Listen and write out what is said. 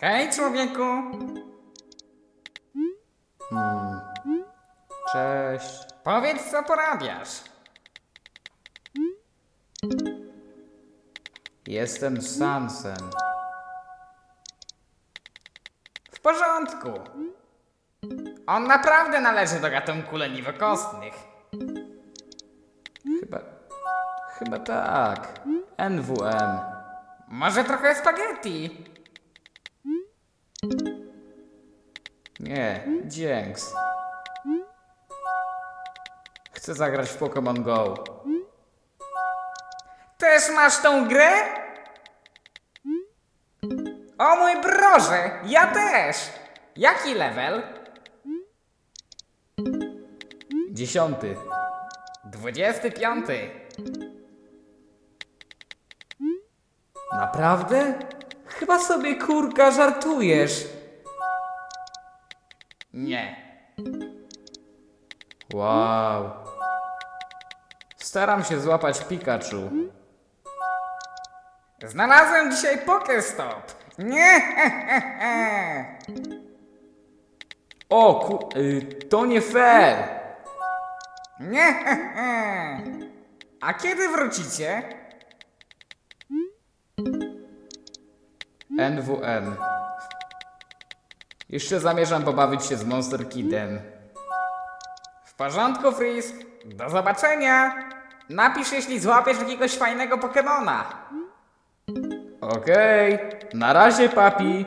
Hej, człowieku! Hmm. Cześć. Powiedz, co porabiasz. Jestem Sansem. W porządku. On naprawdę należy do gatunku leniwokostnych. Chyba. Chyba tak. NWM. Może trochę spaghetti? Nie, dzięks. Chcę zagrać w Pokémon Go. Też masz tą grę? O mój broże, ja też! Jaki level? Dziesiąty. 25. Naprawdę? Chyba sobie kurka żartujesz. Nie. Wow. Staram się złapać Pikachu. Znalazłem dzisiaj Pokestop. Nie! O ku... Y, to nie fair! Nie! A kiedy wrócicie? NWM. Jeszcze zamierzam pobawić się z Monster Kidem. W porządku, Frisk. Do zobaczenia. Napisz, jeśli złapiesz jakiegoś fajnego Pokemona. Okej. Na razie, papi.